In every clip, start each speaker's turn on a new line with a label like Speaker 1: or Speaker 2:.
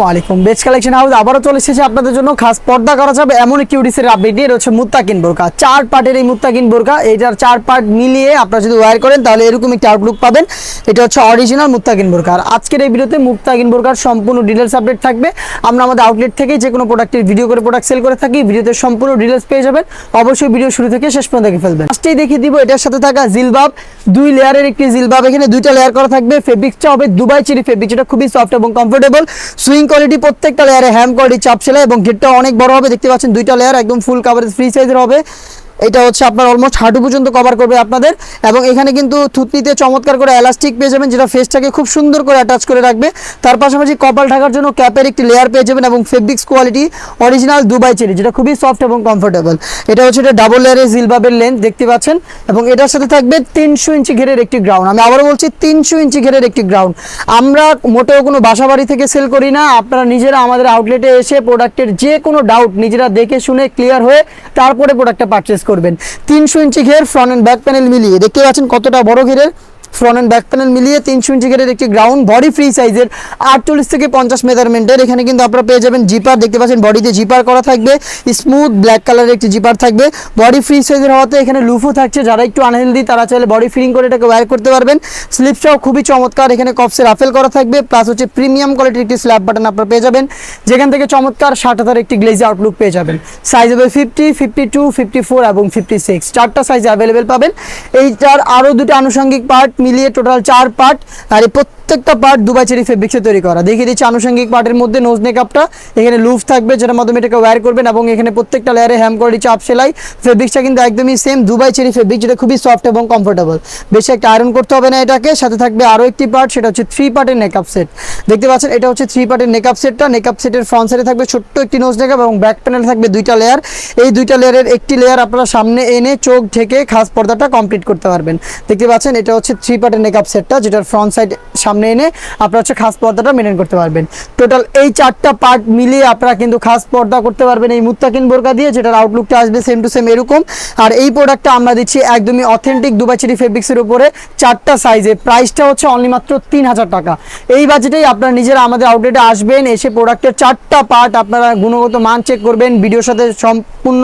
Speaker 1: আসসালামু আলাইকুম। বেচ collection house আবারও চলে এসেছে আপনাদের জন্য। খাস পর্দা করা যাবে। এমন একটি উডিসের আপডেট নিয়ে রয়েছে মুত্তাকিন বোরকা। চার পার্টের এই মুত্তাকিন বোরকা এটার চার পার্ট মিলিয়ে আপনারা যদি ওয়্যার করেন, তাহলে এরকম একটি আউটলুক পাবেন। এটা হচ্ছে অরিজিনাল মুত্তাকিন বোরকা। আর আজকের এই ভিডিওতে মুত্তাকিন বোরকার সম্পূর্ণ ডিটেলস আপডেট থাকবে। আমরা আমাদের আউটলেট থেকে যে কোনো প্রোডাক্টের ভিডিও করে প্রোডাক্ট সেল করে থাকি। ভিডিওতে সম্পূর্ণ ডিটেলস পেয়ে যাবেন। অবশ্যই ভিডিও শুরু থেকে শেষ পর্যন্ত দেখে ফেলবেন। ফার্স্টেই দেখিয়ে দিব, এটার সাথে থাকা জিলবাব। দুই লেয়ারের একটি জিলবাব। এখানে দুইটা লেয়ার করা থাকবে। ফেব্রিক্সটা হবে দুবাই চিরি ফেব্রিক যেটা খুবই সফট এবং কমফোর্টেবল সুইং কোয়ালিটি প্রত্যেকটা লেয়ারে হ্যাম কোয়ালিটি চাপ সেলাই এবং গেটটা অনেক বড় হবে। দেখতে পাচ্ছেন দুইটা লেয়ার একদম ফুল কাভারেজ ফ্রি সাইজের হবে। এটা হচ্ছে আপনার অলমোস্ট হাঁটু পর্যন্ত কভার করবে আপনাদের এবং এখানে কিন্তু থুতনিতে চমৎকার করে এলাস্টিক পেয়ে যাবেন, যেটা ফেসটাকে খুব সুন্দর করে অ্যাটাচ করে রাখবে। তার পাশাপাশি কপাল ঢাকার জন্য ক্যাপের একটি লেয়ার পেয়ে যাবেন এবং fabrics quality original Dubai cherry, যেটা খুবই সফট এবং কমফোর্টেবল এটা হচ্ছে এটা ডাবল লেয়ারের জিলবাবের লেন্থ দেখতে পাচ্ছেন? এবং এটার সাথে থাকবে তিনশো ইঞ্চি ঘেরের একটি গ্রাউন্ড আমি আবারও বলছি, তিনশো ইঞ্চি ঘেরের একটি গ্রাউন্ড আমরা মোটেও কোনো বাসা বাড়ি থেকে সেল করি না, আপনারা নিজেরা আমাদের আউটলেটে এসে প্রোডাক্টের যে কোনো ডাউট নিজেরা দেখে শুনে ক্লিয়ার হয়ে তারপরে প্রোডাক্টটা পারচেস করবেন। তিনশো ইঞ্চি ঘের ফ্রন্ট অ্যান্ড ব্যাক প্যানেল মিলিয়ে। দেখতে পাচ্ছেন কতটা বড় ঘেরের ফ্রন্ট অ্যান্ড ব্যাক প্যানেল মিলিয়ে তিনশো ইঞ্চি ঘেরের একটি গ্রাউন্ড বডি ফ্রি সাইজের আটচল্লিশ থেকে পঞ্চাশ মেজারমেন্টের এখানে কিন্তু আপনারা পেয়ে যাবেন জিপার দেখতে পাচ্ছেন বডিতে জিপার করা থাকবে। স্মুথ ব্ল্যাক কালারের একটি জিপার থাকবে। বডি ফ্রি সাইজের হওয়াতে এখানে লুফও থাকছে। যারা একটু আনহেলদি তারা চাইলে বডি ফিলিং করে এটাকে ওয়্যার করতে পারবেন। স্লিপসটাও খুবই চমৎকার। এখানে কপসে রাফেল করা থাকবে। প্লাস হচ্ছে প্রিমিয়াম কোয়ালিটির একটি স্ল্যাব বাটন আপনারা পেয়ে যাবেন। যেখান থেকে চমৎকার ষাট হাজার একটি গ্লেজি আউটলুক পেয়ে যাবেন। সাইজ হবে fifty fifty two fifty four এবং ফিফটি সিক্স চারটা সাইজ অ্যাভেলেবেল পাবেন। এইটার আরও দুটো আনুষঙ্গিক পার্ট মিলিয়ে টোটাল চার পার্ট আর এই প্রত্যেকটা পার্ট দুবাই চেরি ফেব্রিক্সে তৈরি করা। দেখিয়ে দিচ্ছি আনুষঙ্গিক পার্টের মধ্যে নোজ নেকআপটা এখানে লুফ থাকবে, যেটার মাধ্যমে এটাকে ওয়্যার করবেন এবং এখানে প্রত্যেকটা লেয়ারে হ্যাম কোয়ালিটি চাপ সেলাই। ফেব্রিক্সটা কিন্তু একদমই সেম দুবাই চেরি ফেব্রিক যেটা খুবই সফট এবং কমফোর্টেবল বেশি একটা আয়রন করতে হবে না এটাকে। সাথে থাকবে আরও একটি পার্ট সেটা হচ্ছে থ্রি পার্টের নেকআপ সেট দেখতে পাচ্ছেন, এটা হচ্ছে থ্রি পার্টের নেকআপ সেটটা নেকআপ সেটের ফ্রন্ট সাইডে থাকবে ছোট্ট একটি নোজ নেকআপ এবং ব্যাক প্যানেল থাকবে দুইটা লেয়ার এই দুইটা লেয়ারের একটি লেয়ার আপনারা সামনে এনে চোখ ঢেকে খাস পর্দাটা কমপ্লিট করতে পারবেন। দেখতে পাচ্ছেন, এটা হচ্ছে থ্রি পার্টের নেকআপ সেটটা যেটার ফ্রন্ট সাইড সামনে এনে আপনারা হচ্ছে খাস পর্দাটা মেনটেন করতে পারবেন। টোটাল এই চারটা পার্ট মিলিয়ে আপনারা কিন্তু খাস পর্দা করতে পারবেন এই মুত্তাকিন বোরকা দিয়ে, যেটার আউটলুকটা আসবে সেম টু সেম এরকম। আর এই প্রোডাক্টটা আমরা দিচ্ছি একদমই অথেন্টিক দুবাইচেরি ফেব্রিক্সের উপরে, চারটা সাইজে প্রাইসটা হচ্ছে অনলি মাত্র তিন হাজার টাকা। এই বাজেটেই আপনারা নিজেরা আমাদের আউটলেটে আসবেন, এসে প্রোডাক্টের চারটা পার্ট আপনারা গুণগত মান চেক করবেন ভিডিওর সাথে সম্পূর্ণ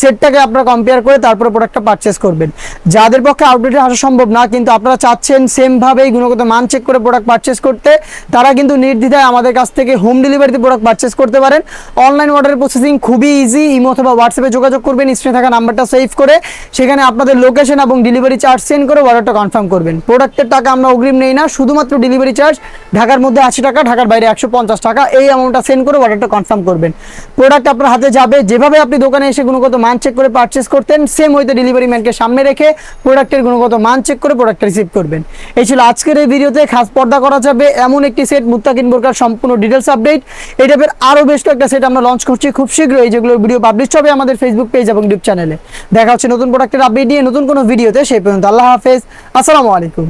Speaker 1: সেটটাকে আপনারা কম্পেয়ার করে তারপরে প্রোডাক্টটা পারচেস করবেন। যাদের পক্ষে আউটলেটে আসা সম্ভব না, কিন্তু আপনারা চাচ্ছেন সেমভাবেই গুণগত মান চেক করে প্রোডাক্ট পারচেস করতে, তারা কিন্তু নির্দ্বিধায় আমাদের কাছ থেকে হোম ডেলিভারিতে প্রোডাক্ট পারচেস করতে পারেন। অনলাইন অর্ডারের প্রসেসিং খুবই ইজি ইমো অথবা হোয়াটসঅ্যাপে যোগাযোগ করবেন স্ক্রিনে থাকা নাম্বারটা সেভ করে, সেখানে আপনাদের লোকেশন এবং ডেলিভারি চার্জ সেন্ড করে অর্ডারটা কনফার্ম করবেন। প্রোডাক্টের টাকা আমরা অগ্রিম নেই না, শুধুমাত্র ডেলিভারি চার্জ ঢাকার মধ্যে আশি টাকা, ঢাকার বাইরে একশো পঞ্চাশ টাকা, এই অ্যামাউন্টটা সেন্ড করে অর্ডারটা কনফার্ম করবেন। প্রোডাক্ট আপনার হাতে যাবে, যেভাবে আপনি দোকানে এসে গুণগত মান চেক করে পারচেস করতেন সেম হইতে ডেলিভারি ম্যানকে সামনে রেখে প্রোডাক্টের গুণগত মান চেক করে প্রোডাক্টটা রিসিভ করবেন। এই ছিল আজকের এই ভিডিওতে খাস পর্দা করা যাবে। এমন একটি সেট মুক্তাকিন বোরকার সম্পূর্ণ ডিটেলস আপডেট এই টাইপের আরও বেশ কয়েকটা সেট আমরা লঞ্চ করছি খুব শীঘ্রই। এই যেগুলো ভিডিও পাবলিশ হবে আমাদের ফেসবুক পেজ এবং ইউটিউব চ্যানেলে দেখা হচ্ছে নতুন প্রোডাক্টের আপডেট নিয়ে নতুন কোনো ভিডিওতে সেই পর্যন্ত আল্লাহ হাফেজ। আসসালামু আলাইকুম।